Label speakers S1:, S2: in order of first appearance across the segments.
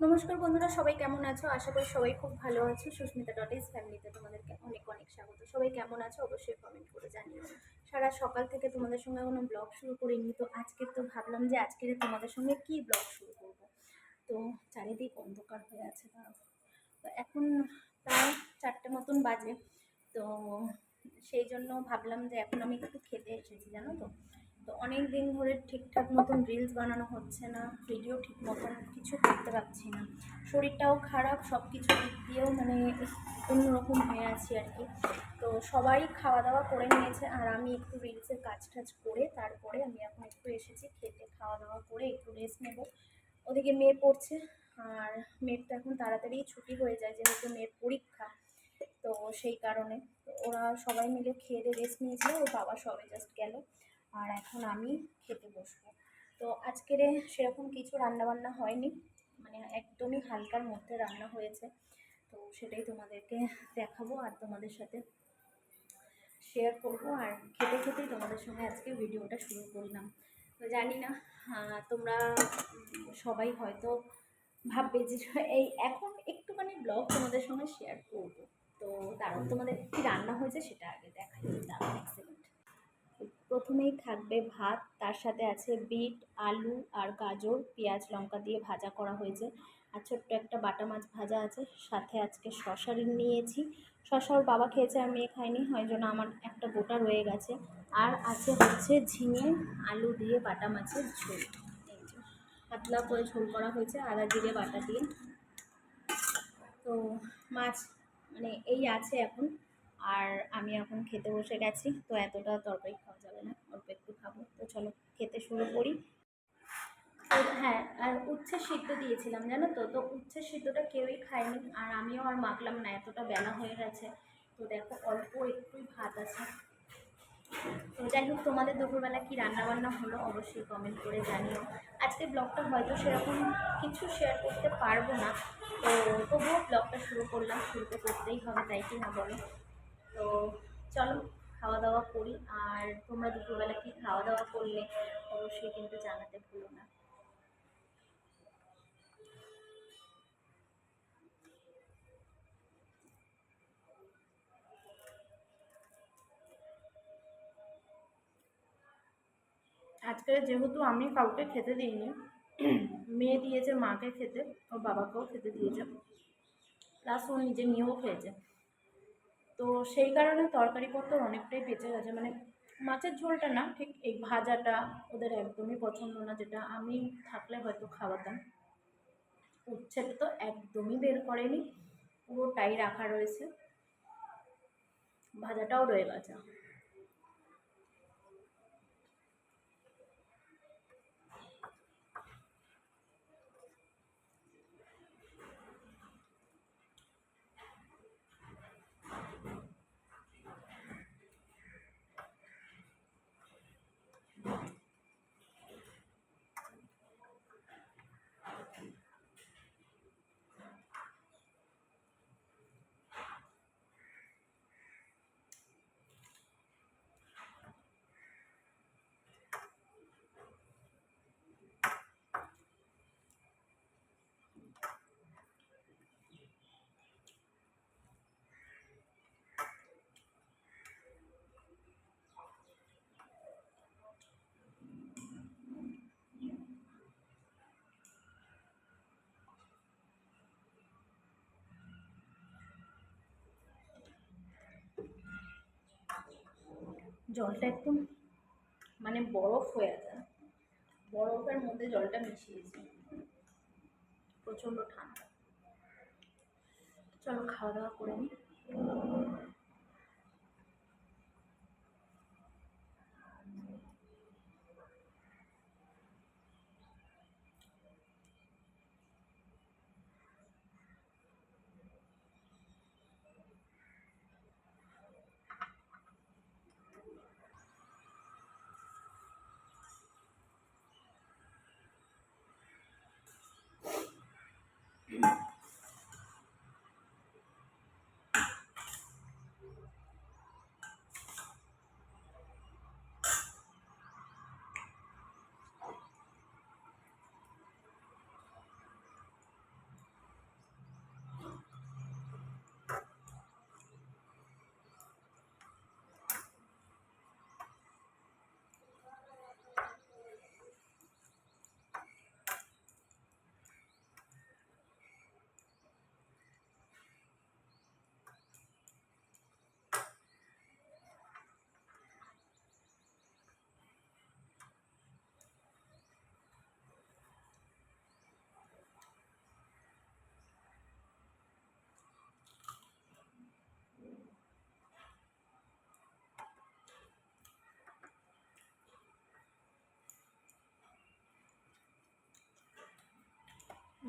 S1: নমস্কার বন্ধুরা, সবাই কেমন আছো? আশা করি সবাই খুব ভালো আছো। সুস্মিতা ডট ইস ফ্যামিলিতে তোমাদেরকে অনেক অনেক স্বাগত। সবাই কেমন আছো? অবশ্যই কমেন্ট করে জানিও। সারা সকাল থেকে তোমাদের সঙ্গে কোনো ব্লগ শুরু করিনি, তো আজকে তো ভাবলাম যে আজকে তোমাদের সঙ্গে কি ব্লগ শুরু করব? তো চারিদিক অন্ধকার হয়ে আছে তো এখন প্রায় চারটে মতন বাজে, তো সেই জন্য ভাবলাম যে এখন আমি একটু খেতে এসেছি, জানো তো? তো অনেক দিন ধরে ঠিকঠাক মতন রিলস বানানো হচ্ছে না ভিডিও ঠিক মতন কিছু করতে পারছি না। শরীরটাও খারাপ সব কিছু দিক দিয়েও মানে অন্যরকম হয়ে আছি আর কি। তো সবাই খাওয়া দাওয়া করে নিয়েছে আর আমি একটু রিলসের কাজ টাজ করে তারপরে আমি এখন একটু এসেছি খেতে খাওয়া দাওয়া করে একটু রেস্ট নেব। ওদিকে মেয়ে পড়ছে আর মেয়ের তো এখন তাড়াতাড়ি ছুটি হয়ে যায়, যেহেতু মেয়ের পরীক্ষা, তো সেই কারণে। ওরা সবাই মিলে খেয়ে দিয়ে রেস্ট নিয়েছিল, ওর বাবা সবে জাস্ট গেল। আর এখন আমি খেতে বসবো। তো আজকের সেরকম কিছু রান্নাবান্না হয়নি মানে একদমই হালকার মধ্যে রান্না হয়েছে। তো সেটাই তোমাদেরকে দেখাবো আর তোমাদের সাথে শেয়ার করব। আর খেতে খেতেই তোমাদের সঙ্গে আজকে ভিডিওটা শুরু করলাম। তো জানি না তোমরা সবাই হয়তো ভাববে যে এই এখন একটুখানি ব্লগ তোমাদের সঙ্গে শেয়ার করব। তো দাঁড়াও তোমাদের কী রান্না হয়েছে সেটা আগে দেখাই সেকেন্ড প্রথমেই থাকবে ভাত, তার সাথে আছে বিট, আলু আর গাজর, পেঁয়াজ, লঙ্কা দিয়ে ভাজা করা হয়েছে। আর ছোট্ট একটা বাটা মাছ ভাজা আছে, সাথে আজকে শশা নিয়েছি। শশা ওর বাবা খেয়েছে, আর মেয়ে খায়নি, হয় জন্য আমার একটা গোটা রয়ে গেছে। আর আছে হচ্ছে ঝিঙে, আলু দিয়ে বাটা মাছের ঝোল। পাতলা করে ঝোল করা হয়েছে, আদা জিরে, বাটা দিয়ে। তো মাছ মানে এই আছে এখন। আর আমি এখন খেতে বসে গেছি, তো এতটা তরকারি খাওয়া যাবে না, অল্প একটু খাব। তো চলো খেতে শুরু করি। তো হ্যাঁ আর উচ্ছে সিদ্ধ দিয়েছিলাম, জানো তো? তো উচ্ছে সিদ্ধটা কেউই খায়নি, আর আমিও আর মাখলাম না, এতটা বেলা হয়ে গেছে। তো দেখো, অল্প একটুই ভাত আছে। তো যাই হোক, তোমাদের দুপুরবেলা কি রান্নাবান্না হলো অবশ্যই কমেন্ট করে জানিও। আজকে ব্লগটা হয়তো সেরকম কিছু শেয়ার করতে পারব না। তো তবুও ব্লগটা শুরু করলাম শুরু তো করতেই হবে, তাই কি না বলো? তো চলো খাওয়া দাওয়া করি। আর তোমরা দুপুরবেলা কি খাওয়া দাওয়া করলে অবশ্যই কিন্তু জানাতে ভুলো না। আজকে যেহেতু আমি কাউকে খেতে দিইনি, মেয়ে দিয়েছে, মাকে খেতে, ওর বাবাকেও খেতে দিয়েছে। প্লাস ও নিজে নিয়েও খেয়েছে। তো সেই কারণে তরকারি পত্র অনেকটাই বেঁচে গেছে। মানে মাছের ঝোলটা না, ঠিক এই ভাজাটা ওদের একদমই পছন্দ না, যেটা আমি থাকলে হয়তো খাওয়াতাম। উচ্ছেটা তো একদমই বের করেনি, পুরোটাই রাখা রয়েছে। ভাজাটাও রয়ে গেছে। জলটা একদম মানে বরফ হয়ে আছে। বরফের মধ্যে জলটা মিশিয়েছি। প্রচণ্ড ঠান্ডা। চলো খাওয়া দাওয়া করে নিই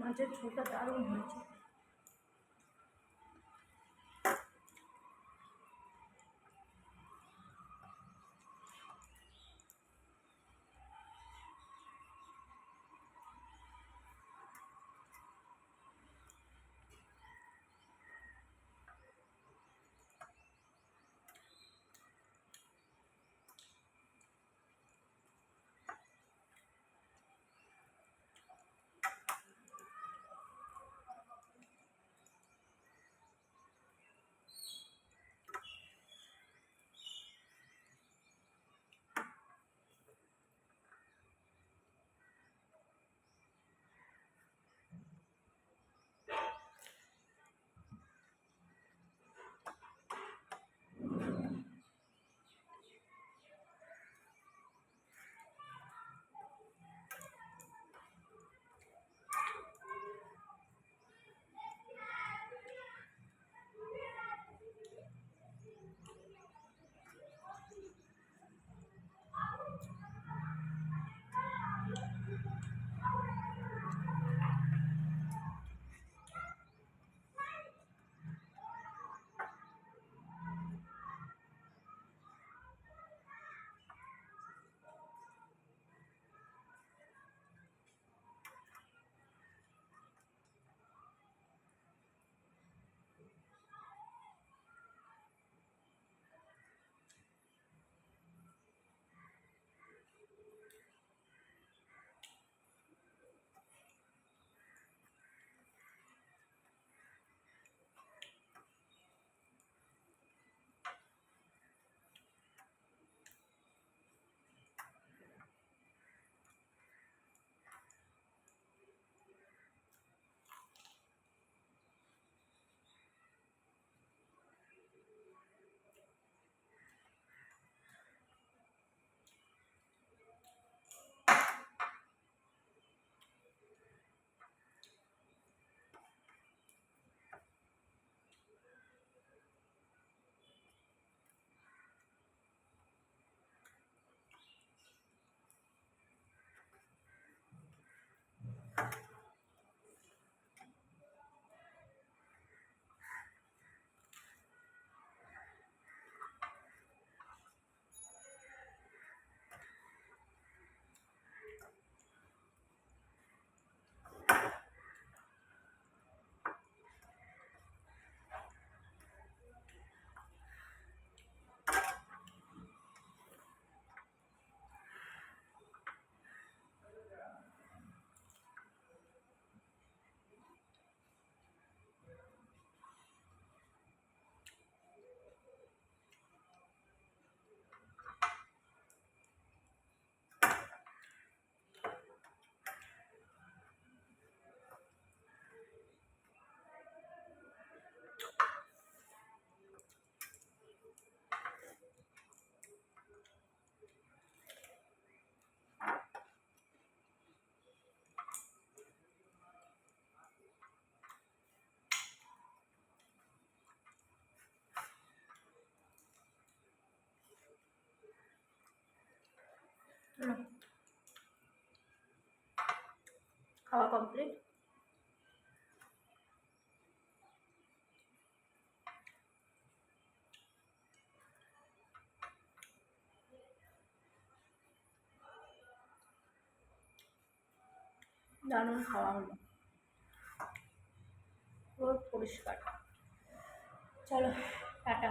S1: মাছের ঝোলটা দারুণ হয়েছে খাওয়া কমপ্লিট। দারুণ খাওয়া হলো। পুরো পরিষ্কার। চলো, টাটা।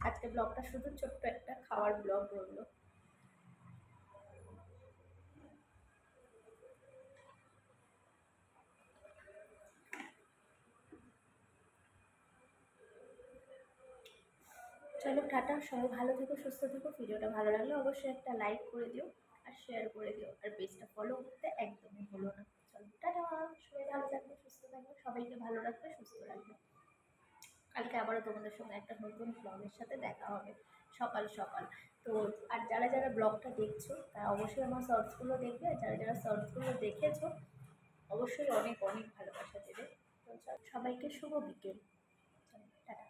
S1: আজকে ব্লগটা শুধু ছোট্ট একটা খাওয়ার ব্লগ রইল। চলো, টাটা। সবাই ভালো থেকো, সুস্থ থেকো। ভিডিওটা ভালো লাগলে অবশ্যই একটা লাইক করে দিও আর শেয়ার করে দিও। আর পেজটা ফলো করতে একদমই ভুলো না। চলো, টাটা। সবাই ভালো থাকবে সুস্থ থাকবে সবাইকে ভালো রাখবে, সুস্থ রাখবে। কালকে আবারও তোমাদের সঙ্গে একটা নতুন ব্লগের সাথে দেখা হবে। সকাল সকাল। তো, আর যারা যারা ব্লগটা দেখছ, তারা অবশ্যই আমার শর্টসগুলো দেখবে। আর যারা যারা শর্টসগুলো দেখেছ, অবশ্যই অনেক অনেক ভালোবাসা দেবে। তো সবাইকে শুভ বিকেল।